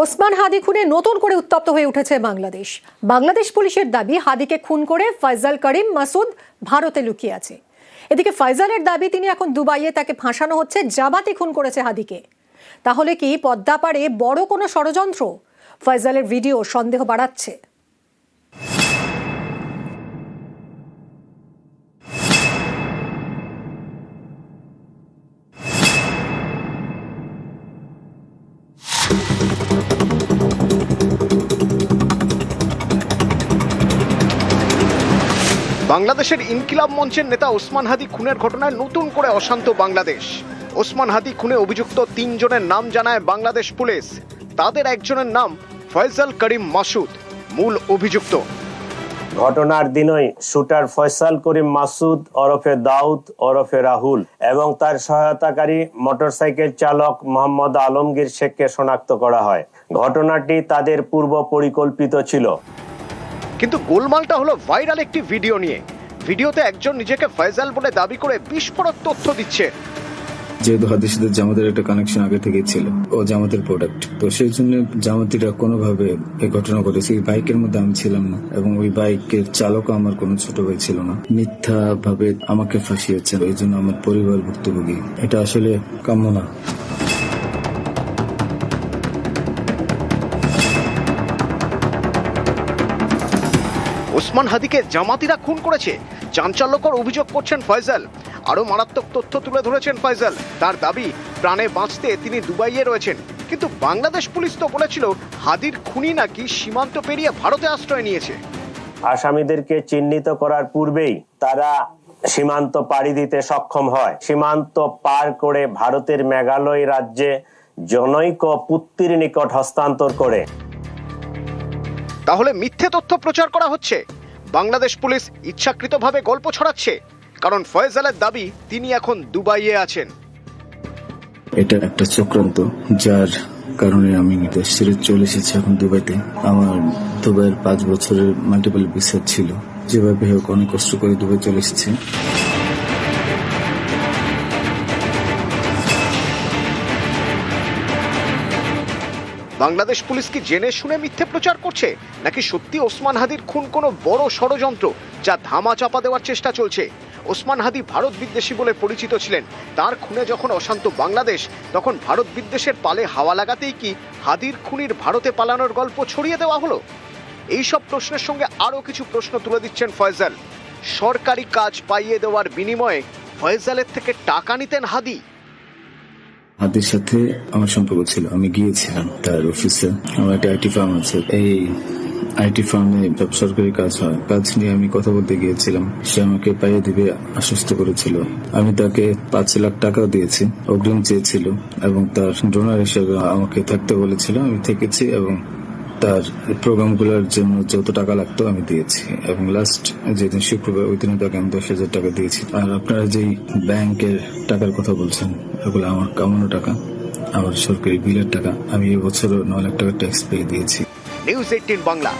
ওসমান হাদি খুনে নতুন করে উত্তপ্ত হয়ে উঠেছে বাংলাদেশ। বাংলাদেশ পুলিশের দাবি, হাদিকে খুন করে ফয়জাল করিম মাসুদ ভারতে লুকিয়ে আছে। এদিকে ফয়জালের দাবি, তিনি এখন দুবাইয়ে তাকে ফাঁসানো হচ্ছে, জামাতি খুন করেছে হাদিকে। তাহলে কি পদ্মাপাড়ে বড় কোনো ষড়যন্ত্র? ফয়জালের ভিডিও সন্দেহ বাড়াচ্ছে। বাংলাদেশের ইনকিলাব মঞ্চের নেতা ওসমান হাদি খুনের ঘটনায় নতুন করে অশান্ত বাংলাদেশ। ওসমান হাদি খুনে অভিযুক্ত তিনজনের নাম জানায় বাংলাদেশ পুলিশ। তাদের একজনের নাম ফয়সাল করিম মাসুদ, মূল অভিযুক্ত। ঘটনার দিনই শুটার ফয়সাল করিম মাসুদ, ওরফে দাউদ, ওরফে রাহুল এবং তার সহায়তাকারী মোটরসাইকেল চালক মোহাম্মদ আলমগীর শেখকে শনাক্ত করা হয়। ঘটনাটি তাদের পূর্ব পরিকল্পিত ছিল। কিন্তু গোলমালটা হলো ভাইরাল একটি ভিডিও নিয়ে। ভিডিওতে একজন নিজেকে ফয়সাল বলে দাবি করে বিস্ফোরক তথ্য দিচ্ছে। যেহেতু সাথে জামাতের একটা কানেকশন আগে থেকেই ছিল, ও জামাতের প্রোডাক্ট তো সেই জন্য জামাতিরা কোনোভাবে এই ঘটনা ঘটেছে। এই বাইকের মধ্যে আমি ছিলাম না এবং ওই বাইকের চালকও আমার কোনো ছোট ভাই ছিল না। মিথ্যা ভাবে আমাকে ফাঁসিয়েছেন, এই জন্য আমার পরিবার ভুক্তভোগী এটা আসলে কাম্য না। ওসমান হাদিকে জামাতিরা খুন করেছে। চাঞ্চল্যকর অভিযোগ করছেন ফয়জাল আরও মারাত্মক তথ্য তুলে ধরেছেন ফয়জাল তার দাবি, প্রাণে বাঁচতে তিনি দুবাইয়ে রয়েছেন। কিন্তু বাংলাদেশ পুলিশ তো বলেছিল, হাদির খুনি নাকি সীমান্ত পেরিয়ে ভারতে আশ্রয় নিয়েছে। আসামিদেরকে চিহ্নিত করার পূর্বেই তারা সীমান্ত পাড়ি দিতে সক্ষম হয়। সীমান্ত পার করে ভারতের মেঘালয় রাজ্যে জনৈক পুত্তির নিকট হস্তান্তর করে। তাহলে মিথ্যে তথ্য প্রচার করা হচ্ছে। বাংলাদেশ পুলিশ ইচ্ছাকৃতভাবে গল্প ছড়াচ্ছে, কারণ ফয়সালের দাবি, তিনি এখন দুবাইয়ে আছেন। এটা একটা চক্রান্ত, যার কারণে আমি দেশ ছেড়ে চলে এসেছি এখন দুবাইতে। আমার দুবাইয়ের পাঁচ বছরের মাল্টিপল ভিসা ছিল। যেভাবে হোক, অনেক কষ্ট করে দুবাই চলে এসেছি। বাংলাদেশ পুলিশ কি জেনে শুনে মিথ্যে প্রচার করছে? নাকি সত্যি ওসমান হাদির খুন কোনো বড় ষড়যন্ত্র যা ধামা চাপা দেওয়ার চেষ্টা চলছে? ওসমান হাদি ভারত বিদ্বেষী বলে পরিচিত ছিলেন। তার খুনে যখন অশান্ত বাংলাদেশ, তখন ভারত বিদ্বেষের পালে হাওয়া লাগাতেই কি হাদির খুনির ভারতে পালানোর গল্প ছড়িয়ে দেওয়া হলো? এই সব প্রশ্নের সঙ্গে আরও কিছু প্রশ্ন তুলে দিচ্ছেন ফয়জাল সরকারি কাজ পাইয়ে দেওয়ার বিনিময়ে ফয়জালের থেকে টাকা নিতেন হাদি। হাতের সাথে আমার সম্পর্ক ছিল। আমি গিয়েছিলাম তার অফিসে আমার একটা আইটি ফার্ম আছে। এই আইটি ফার্মে সব সরকারি কাজ হয়। কাজ নিয়ে আমি কথা বলতে গিয়েছিলাম। সে আমাকে পাইয়ে দিবে, আশ্বস্ত করেছিল। আমি তাকে পাঁচ লাখ টাকা দিয়েছি। অগ্রিম চেয়েছিল এবং তার ডোনার হিসেবে আমাকে থাকতে বলেছিল। আমি থেকেছি এবং তার প্রোগ্রামগুলোর জন্য যত টাকা লাগতো আমি দিয়েছি। এবং লাস্ট যেদিন শুক্রবার, ওই দিনে তাকে আমি দশ হাজার টাকা দিয়েছি। আর আপনারা যেই ব্যাংকের টাকার কথা বলছেন, ওগুলো আমার কামানো টাকা, আমার সরকারি বিলের টাকা, আমি এবছরও ন লাখ টাকা ট্যাক্স পেয়ে দিয়েছি। News eighteen Bangla